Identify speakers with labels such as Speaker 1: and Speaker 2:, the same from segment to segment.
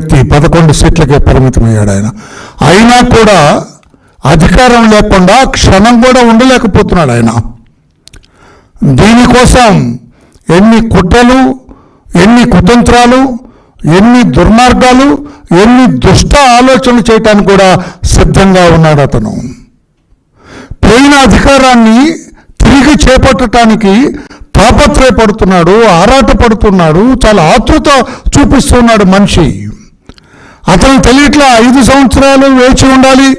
Speaker 1: వ్యక్తి పదకొండు సీట్లకే పరిమితమయ్యాడు ఆయన. అయినా కూడా అధికారం లేకుండా క్షణం కూడా ఉండలేకపోతున్నాడు ఆయన. దీనికోసం ఎన్ని కుట్రలు ఎన్ని కుతంత్రాలు ఎన్ని దుర్మార్గాలు ఎన్ని దుష్ట ఆలోచనలు చేయటానికి కూడా సిద్ధంగా ఉన్నాడు అతను. పోయిన అధికారాన్ని తిరిగి చేపట్టడానికి తాపత్రయపడుతున్నాడు ఆరాటపడుతున్నాడు చాలా ఆతృత చూపిస్తున్నాడు మనిషి. అతను తెలియట్లా ఐదు సంవత్సరాలు వేచి ఉండాలి.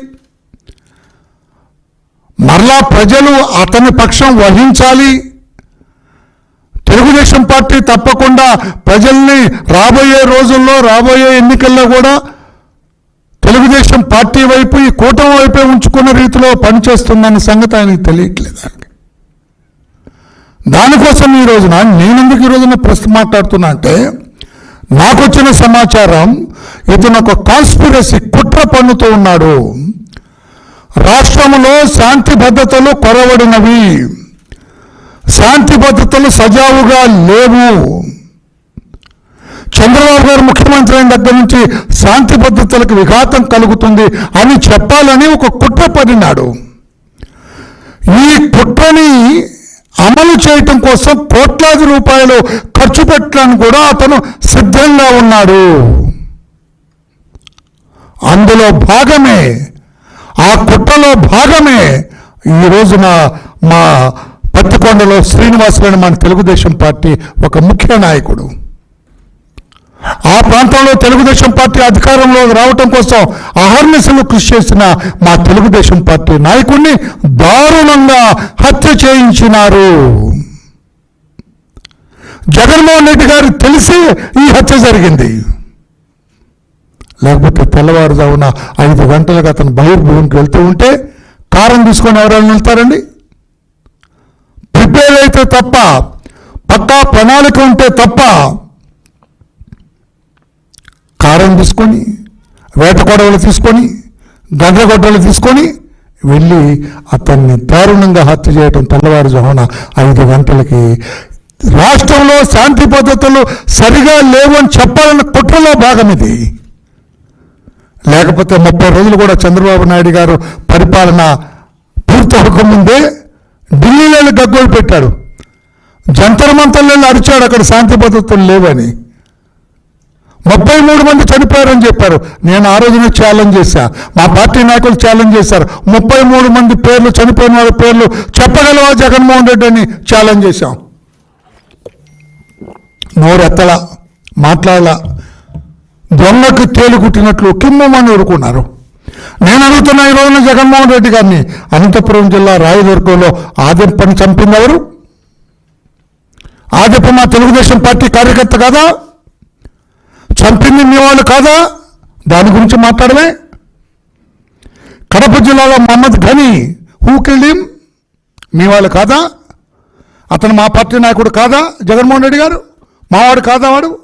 Speaker 1: మరలా ప్రజలు అతని పక్షం వహించాలి. తెలుగుదేశం పార్టీ తప్పకుండా ప్రజల్ని రాబోయే రోజుల్లో రాబోయే ఎన్నికల్లో కూడా తెలుగుదేశం పార్టీ వైపు ఈ కూటమి వైపే ఉంచుకున్న రీతిలో పనిచేస్తుందన్న సంగతి ఆయనకు తెలియట్లేదు దానికోసం ఈ రోజున నేనెందుకు ఈ రోజున ప్రశ్న మాట్లాడుతున్నా అంటే నాకొచ్చిన సమాచారం ఇతను ఒక కాన్స్పిరసీ కుట్ర పన్నుతూ ఉన్నాడు. రాష్ట్రంలో శాంతి భద్రతలు కొరవడినవి. శాంతి భద్రతలు సజావుగా లేవు. చంద్రబాబు గారు ముఖ్యమంత్రి అయిన దగ్గర నుంచి శాంతి భద్రతలకు విఘాతం కలుగుతుంది అని చెప్పాలని ఒక కుట్ర పడినాడు. ఈ కుట్రని అమలు చేయటం కోసం కోట్లాది రూపాయలు ఖర్చు పెట్టడానికి కూడా అతను సిద్ధంగా ఉన్నాడు. అందులో భాగమే ఆ కుట్రలో భాగమే ఈ రోజున మా పత్తికొండలో శ్రీనివాసులని మన తెలుగుదేశం పార్టీ ఒక ముఖ్య నాయకుడు. ఆ ప్రాంతంలో తెలుగుదేశం పార్టీ అధికారంలో రావటం కోసం అహర్నిశలు కృషి చేసిన మా తెలుగుదేశం పార్టీ నాయకుడిని దారుణంగా హత్య చేయించినారు. జగన్మోహన్ రెడ్డి గారు తెలిసి ఈ హత్య జరిగింది. లేకపోతే తెల్లవారుజామున ఐదు గంటలకు అతను బహిర్భూమికి వెళ్తూ ఉంటే కారం తీసుకొని ఎవరైనా వెళ్తారండి? ప్రిపేర్ అయితే తప్ప పక్కా ప్రణాళిక ఉంటే తప్ప కారం తీసుకొని వేట గొడవలు తీసుకొని గండ్ర గొడవలు తీసుకొని వెళ్ళి అతన్ని దారుణంగా హత్య చేయటం తెల్లవారుజామున ఐదు గంటలకి. రాష్ట్రంలో శాంతి పద్ధతులు సరిగా లేవు అని చెప్పాలన్న కుట్రలో భాగం ఇది. లేకపోతే ముప్పై రోజులు కూడా చంద్రబాబు నాయుడు గారు పరిపాలన పూర్తి అవ్వకముందే ఢిల్లీలో గగ్గోలు పెట్టాడు. జంతర్ మంతర్లలో అరిచాడు అక్కడ శాంతి పద్ధతులు లేవని. ముప్పై మూడు మంది చనిపోయారని చెప్పారు. నేను ఆ రోజున ఛాలెంజ్ చేశా. మా పార్టీ నాయకులు ఛాలెంజ్ చేశారు. ముప్పై మూడు మంది పేర్లు చనిపోయిన వాళ్ళ పేర్లు చెప్పగలవా జగన్మోహన్ రెడ్డి అని ఛాలెంజ్ చేశాం. నోరెత్తల మాట్లాడాల. దొంగకు తేలు కుట్టినట్లు కిమ్మని ఊరుకున్నారు. నేను అడుగుతున్నా ఈ రోజున జగన్మోహన్ రెడ్డి గారిని అనంతపురం జిల్లా రాయదుర్గంలో ఆదిప్పని చంపింది ఎవరు? ఆదిప్ప మా తెలుగుదేశం పార్టీ కార్యకర్త కదా? చంపింది మీవాళ్ళు కాదా? దాని గురించి మాట్లాడమే. కడప జిల్లాలో మహమ్మద్ ఘనీ హూ కిల్డ్ మీ వాళ్ళు కాదా? అతను మా పార్టీ నాయకుడు కాదా? జగన్మోహన్ రెడ్డి గారు? మావాడు కాదా వాడు?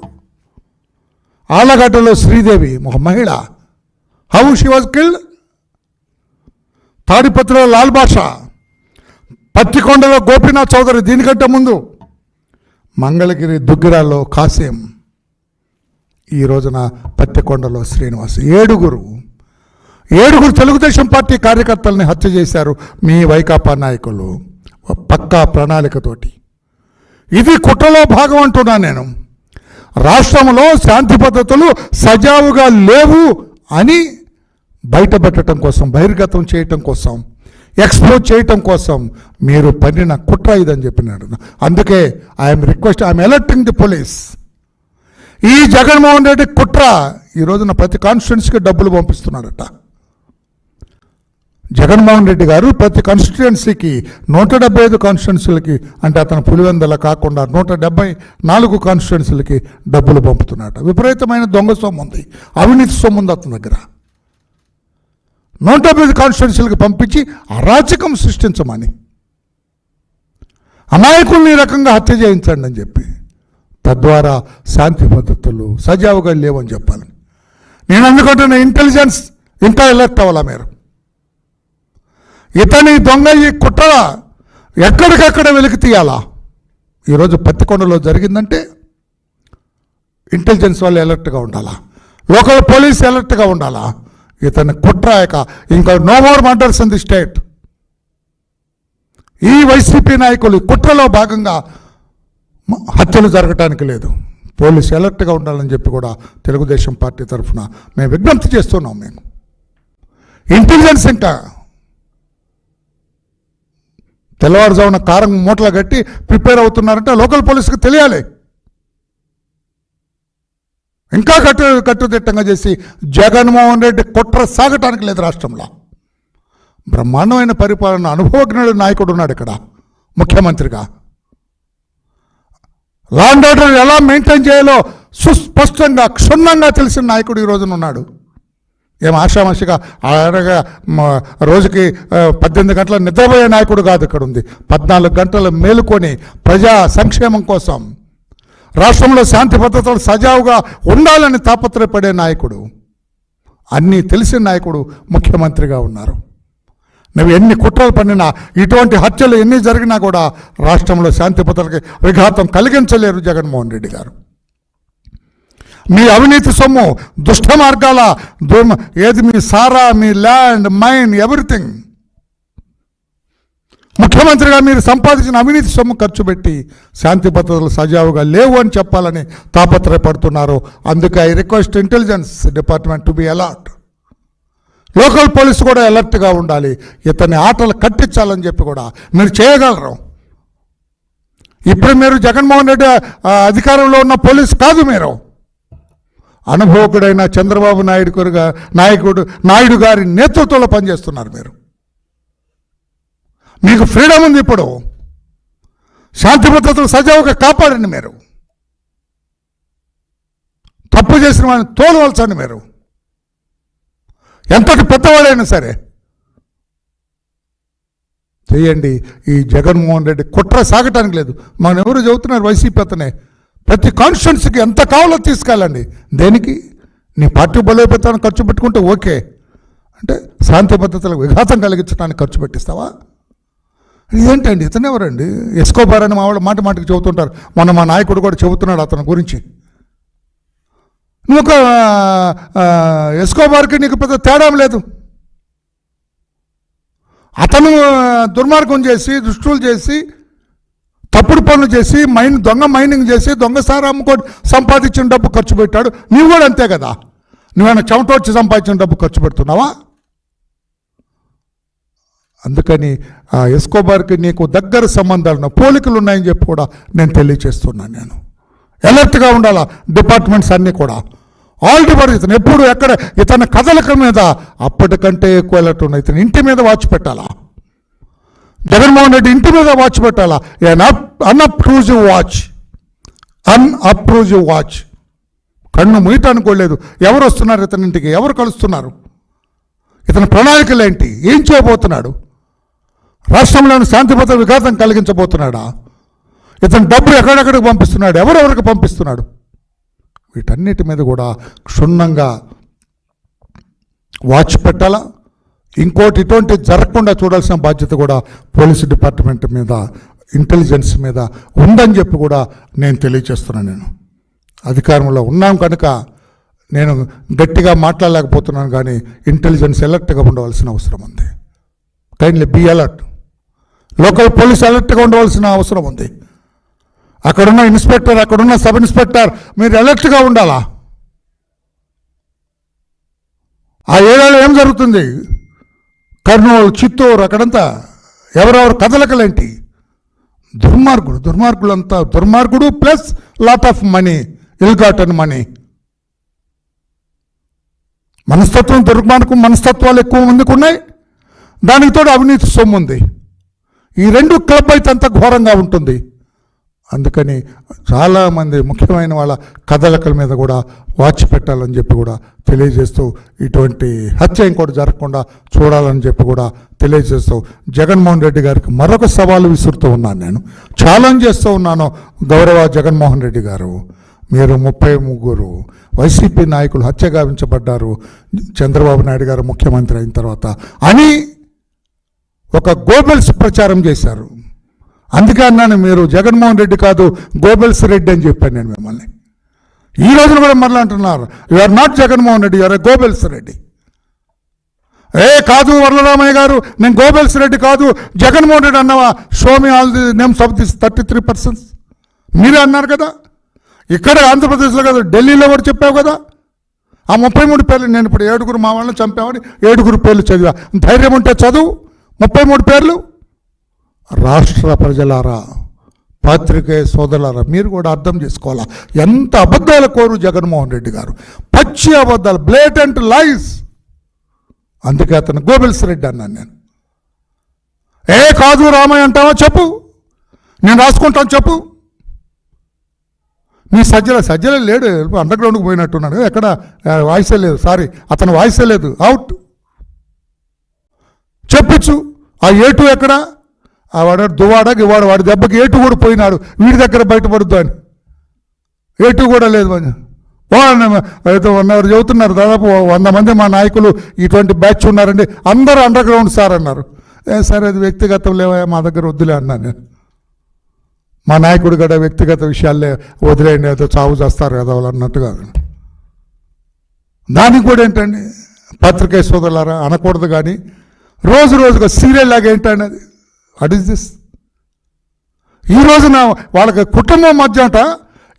Speaker 1: ఆలగడ్డలో శ్రీదేవి ఒక మహిళ. హౌ షీ వాజ్ కిల్డ్ తాడిపత్రిలో లాల్ బాషా. పత్తికొండలో గోపీనాథ్ చౌదరి దీనికంటే ముందు. మంగళగిరి దుగ్గిరాల్లో కాసేం. ఈ రోజున పత్తికొండలో శ్రీనివాస్ ఏడుగురు ఏడుగురు తెలుగుదేశం పార్టీ కార్యకర్తల్ని హత్య చేశారు మీ వైకాపా నాయకులు. పక్కా ప్రణాళికతోటి. ఇది కుట్రలో భాగం అంటున్నా నేను. రాష్ట్రంలో శాంతి పద్ధతులు సజావుగా లేవు అని బయటపెట్టడం కోసం బహిర్గతం చేయటం కోసం ఎక్స్పోజ్ చేయటం కోసం మీరు పన్నిన కుట్ర ఇదని చెప్పినాడు అందుకే I'm request I'm alerting the police. ఈ జగన్మోహన్ రెడ్డి కుట్ర ఈ రోజున ప్రతి కాన్స్టిట్యున్సీకి డబ్బులు పంపిస్తున్నాడట. జగన్మోహన్ రెడ్డి గారు ప్రతి కాన్స్టిట్యుయెన్సీకి నూట డెబ్బై ఐదు కాన్స్టిట్యున్సీలకి అంటే అతను పులివెందల కాకుండా నూట డెబ్బై నాలుగు కాన్స్టిట్యున్సీలకి డబ్బులు పంపుతున్నాడు విపరీతమైన దొంగ సొమ్ము ఉంది. అవినీతి సొమ్ము ఉంది అతని దగ్గర. నూట డెబ్బై ఐదు కాన్స్టిట్యున్సీలకి పంపించి అరాచకం సృష్టించమని. అమాయకుల్ని ఈ రకంగా హత్య చేయించండి అని చెప్పి. తద్వారా శాంతి భద్రతలు సజావుగా లేవని చెప్పాలని నేను అందుకుంటున్న ఇంటెలిజెన్స్ ఇంకా ఎలర్ట్ అవ్వాలా మీరు? ఇతని దొంగ ఈ కుట్ర ఎక్కడికక్కడ వెలికి తీయాలా? ఈరోజు పత్తికొండలో జరిగిందంటే ఇంటెలిజెన్స్ వాళ్ళు ఎలర్ట్గా ఉండాలా? లోకల్ పోలీస్ ఎలర్ట్గా ఉండాలా? ఇతని కుట్రాయక ఇంకా no more murders in the state ఈ వైసీపీ నాయకులు కుట్రలో భాగంగా హత్యలు జరగటానికి లేదు. పోలీసు అలర్ట్గా ఉండాలని చెప్పి కూడా తెలుగుదేశం పార్టీ తరఫున మేము విజ్ఞప్తి చేస్తున్నాం మేము. ఇంటెలిజెన్స్ ఇంకా తెల్లవారుజామున కారం మూటలు కట్టి ప్రిపేర్ అవుతున్నారంటే లోకల్ పోలీసుకు తెలియాలి. ఇంకా కట్టు కట్టుదిట్టంగా చేసి జగన్మోహన్ రెడ్డి కుట్ర సాగటానికి లేదు రాష్ట్రంలో. బ్రహ్మాండమైన పరిపాలన అనుభవజ్ఞుడు నాయకుడు ఉన్నాడు ఇక్కడ ముఖ్యమంత్రిగా. లాండ్ ఆర్డర్ ఎలా మెయింటైన్ చేయాలో సుస్పష్టంగా క్షుణ్ణంగా తెలిసిన నాయకుడు ఈ రోజున ఉన్నాడు. ఏం ఆషామాషిగా అనగా రోజుకి పద్దెనిమిది గంటల నిద్రపోయే నాయకుడు కాదు ఇక్కడ ఉంది పద్నాలుగు గంటలు మేలుకొని ప్రజా సంక్షేమం కోసం రాష్ట్రంలో శాంతి భద్రతలు సజావుగా ఉండాలని తాపత్రయపడే నాయకుడు. అన్నీ తెలిసిన నాయకుడు ముఖ్యమంత్రిగా ఉన్నారు. నువ్వు ఎన్ని కుట్రలు పన్నినా ఇటువంటి హత్యలు ఎన్ని జరిగినా కూడా రాష్ట్రంలో శాంతి భద్రతకి విఘాతం కలిగించలేరు జగన్మోహన్ రెడ్డి గారు. మీ అవినీతి సొమ్ము దుష్ట మార్గాల దుర్మ ఏది మీ సారా మీ ల్యాండ్ మైన్ ఎవ్రీథింగ్. ముఖ్యమంత్రిగా మీరు సంపాదించిన అవినీతి సొమ్ము ఖర్చు పెట్టి శాంతి భద్రతలు సజావుగా లేవు అని చెప్పాలని తాపత్రయపడుతున్నారు. అందుకే I request intelligence department to be alert. Local police కూడా అలర్ట్గా ఉండాలి. ఇతని ఆటలు కట్టించాలని చెప్పి కూడా మీరు చేయగలరు. ఇప్పుడు మీరు జగన్మోహన్ రెడ్డి అధికారంలో ఉన్న పోలీసు కాదు మీరు. అనుభవకుడైన చంద్రబాబు నాయుడు గారుగా నాయకుడు నాయుడు గారి నేతృత్వంలో పనిచేస్తున్నారు మీరు. మీకు ఫ్రీడమ్ ఉంది ఇప్పుడు. శాంతి భద్రతలు సజావుగా కాపాడండి మీరు. తప్పు చేసిన వాళ్ళని తోలవలసండి మీరు. ఎంతటి పెద్దవాడైనా సరే. చేయండి. ఈ జగన్మోహన్ రెడ్డి కుట్ర సాగటానికి లేదు. మనం ఎవరు చెబుతున్నారు వైసీపీ అతనే. ప్రతి కాన్స్టిట్యున్సీకి ఎంత కావాలో తీసుకెళ్ళండి. దేనికి? నీ పార్టీ బలోపేతాన్ని ఖర్చు పెట్టుకుంటే ఓకే. అంటే శాంతి భద్రతలకు విఘాతం కలిగించడానికి ఖర్చు పెట్టిస్తావా? ఇదేంటండి? ఇతను ఎవరండి? ఎస్కోబార్ అని మా వాళ్ళు మాట మాటకి చెబుతుంటారు. మొన్న మా నాయకుడు కూడా చెబుతున్నాడు అతని గురించి. నువ్వు ఒక ఎస్కోబార్కి నీకు పెద్ద తేడా లేదు. అతను దుర్మార్గం చేసి దుష్టులు చేసి తప్పుడు పనులు చేసి మైన్ దొంగ మైనింగ్ చేసి దొంగ సారా సంపాదించిన డబ్బు ఖర్చు పెట్టాడు. నువ్వు కూడా అంతే కదా? నువ్వేమైనా చెమట వచ్చి సంపాదించిన డబ్బు ఖర్చు పెడుతున్నావా? అందుకని ఎస్కోబార్కి నీకు దగ్గర సంబంధాలు ఉన్న పోలికలు ఉన్నాయని చెప్పి కూడా నేను తెలియచేస్తున్నాను నేను. ఎలర్ట్గా ఉండాలా? డిపార్ట్మెంట్స్ అన్నీ కూడా. ఆల్రెడీ డిపార్ట్మెంట్ ఇతను ఎప్పుడు ఎక్కడ ఇతని కదలిక మీద అప్పటికంటే ఎక్కువ అలర్ట్ ఉన్నాయి ఇతను ఇంటి మీద వాచ్ పెట్టాలా? జగన్మోహన్ రెడ్డి ఇంటి మీద వాచ్ పెట్టాలా? అన్అప్రూజివ్ వాచ్ అన్అప్రూజివ్ వాచ్ కన్ను ముయటానికి ఎవరు వస్తున్నారు ఇతని ఇంటికి? ఎవరు కలుస్తున్నారు? ఇతని ప్రణాళికలు ఏంటి? ఏం చేయబోతున్నాడు? రాష్ట్రంలోని శాంతి భద్రత విఘాతం కలిగించబోతున్నాడా? ఇతను డబ్బు ఎక్కడెక్కడికి పంపిస్తున్నాడు? ఎవరెవరికి పంపిస్తున్నాడు? వీటన్నిటి మీద కూడా క్షుణ్ణంగా వాచ్ పెట్టాలా? ఇంకోటి ఇటువంటి జరగకుండా చూడాల్సిన బాధ్యత కూడా పోలీసు డిపార్ట్మెంట్ మీద ఇంటెలిజెన్స్ మీద ఉందని చెప్పి కూడా నేను తెలియచేస్తున్నాను నేను. అధికారంలో ఉన్నాం కనుక నేను గట్టిగా మాట్లాడలేకపోతున్నాను కానీ ఇంటెలిజెన్స్ అలర్ట్గా ఉండవలసిన అవసరం ఉంది. Kindly be alert local police అలర్ట్గా ఉండవలసిన అవసరం ఉంది. అక్కడున్న ఇన్స్పెక్టర్ అక్కడున్న సబ్ ఇన్స్పెక్టర్ మీరు అలర్ట్గా ఉండాలా? ఆ ఏరియాలో ఏం జరుగుతుంది? కర్నూలు చిత్తూరు అక్కడంతా ఎవరెవరు కదలకలేంటి? దుర్మార్గుడు దుర్మార్గులంతా దుర్మార్గుడు plus lot of money ill gotten money. మనస్తత్వం దుర్మార్గం మనస్తత్వాలు ఎక్కువ మందికి ఉన్నాయి? దానికి తోడు అవినీతి సొమ్ము ఉంది. ఈ రెండు క్లబ్ అయితే అంత ఘోరంగా ఉంటుంది. అందుకని చాలామంది ముఖ్యమైన వాళ్ళ కదలికల మీద కూడా వాచ్ పెట్టాలని చెప్పి కూడా తెలియజేస్తూ ఇటువంటి హత్య ఇంకోటి జరగకుండా చూడాలని చెప్పి కూడా తెలియజేస్తూ జగన్మోహన్ రెడ్డి గారికి మరొక సవాలు విసురుతూ ఉన్నాను నేను. ఛాలెంజ్ చేస్తూ ఉన్నాను గౌరవ జగన్మోహన్ రెడ్డి గారు. మీరు ముప్పై ముగ్గురు వైసీపీ నాయకులు హత్య గావించబడ్డారు. చంద్రబాబు నాయుడు గారు ముఖ్యమంత్రి అయిన తర్వాత అని ఒక గోబెల్స్ ప్రచారం చేశారు. అందుకే అన్నాను మీరు జగన్మోహన్ రెడ్డి కాదు గోబెల్స్ రెడ్డి అని చెప్పాను నేను మిమ్మల్ని. ఈ రోజున కూడా మరలా అంటున్నారు you are not Jaganmohan Reddy you are Goebbels Reddy. ఏ కాదు వరలరామయ్య గారు నేను గోబెల్స్ రెడ్డి కాదు Jaganmohan Reddy అన్నవా? Show me all the names of this thirty three persons మీరే అన్నారు కదా? ఇక్కడ ఆంధ్రప్రదేశ్లో కదా ఢిల్లీలో కూడా చెప్పావు కదా? ఆ ముప్పై మూడు పేర్లు నేను ఇప్పుడు ఏడుగురు మా వాళ్ళని చంపామని ఏడుగురు పేర్లు చదివా. ధైర్యం ఉంటే చదువు ముప్పై మూడు పేర్లు రాష్ట్ర ప్రజలారా పాత్రికేయ సోదరులారా మీరు కూడా అర్థం చేసుకోవాలా? ఎంత అబద్ధాల కోరు జగన్మోహన్ రెడ్డి గారు? పచ్చి అబద్ధాలు బ్లేటెంట్ లైస్ అందుకే అతను గోబెల్స్ రెడ్డి అన్నాను నేను. ఏ కాదు రామయ్య అంటావా చెప్పు. నేను రాసుకుంటాను చెప్పు. మీ సజ్జల సజ్జల లేడు అండర్ గ్రౌండ్కి పోయినట్టున్నాడు. ఎక్కడ? వాయిసే లేదు. సారీ అతను వాయిసే లేదు. అవుట్ చెప్పించు ఆ ఏటు ఎక్కడ? ఆ వాడు దువాడ గివాడ వాడి దెబ్బకి ఏటు కూడా పోయినాడు. వీడి దగ్గర బయటపడద్దు అని ఏటు కూడా లేదు మరి వాళ్ళని అయితే వన్ అవర్ చెబుతున్నారు దాదాపు వంద మంది మా నాయకులు ఇటువంటి బ్యాచ్ ఉన్నారండి. అందరూ అండర్ గ్రౌండ్ సార్ అన్నారు. ఏ సరే అది వ్యక్తిగతం లేవా? మా దగ్గర వద్దులే అన్నాను నేను. మా నాయకుడు కూడా వ్యక్తిగత విషయాలే వదిలేయండి ఏదో చావు చేస్తారు కదా వాళ్ళు అన్నట్టుగా. దానికి కూడా ఏంటండి? పత్రికే సోదరులారా అనకూడదు కానీ రోజు రోజుగా సీరియల్ లాగా ఏంటండి అది? వాట్ ఈస్ దిస్ ఈ రోజున వాళ్ళకి కుటుంబం మధ్య అంట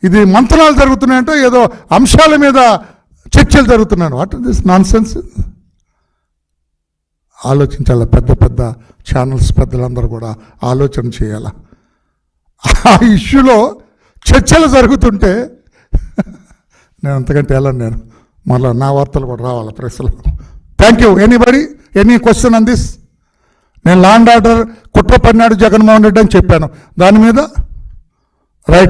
Speaker 1: ఇది మంత్రాలు జరుగుతున్నాయంటే ఏదో అంశాల మీద చర్చలు జరుగుతున్నాయి what is this nonsense ఆలోచించాల? పెద్ద పెద్ద ఛానల్స్ పెద్దలందరూ కూడా ఆలోచన చేయాలా? ఆ ఇష్యూలో చర్చలు జరుగుతుంటే నేను అంతకంటే వెళ్ళను నేను? మళ్ళీ నా వార్తలు కూడా రావాలి ప్రెస్లో? Thank you anybody any question on this నేను లాండ్ ఆర్డర్ కుట్ర పన్నాడు జగన్మోహన్ రెడ్డి అని చెప్పాను. దాని మీద రైట్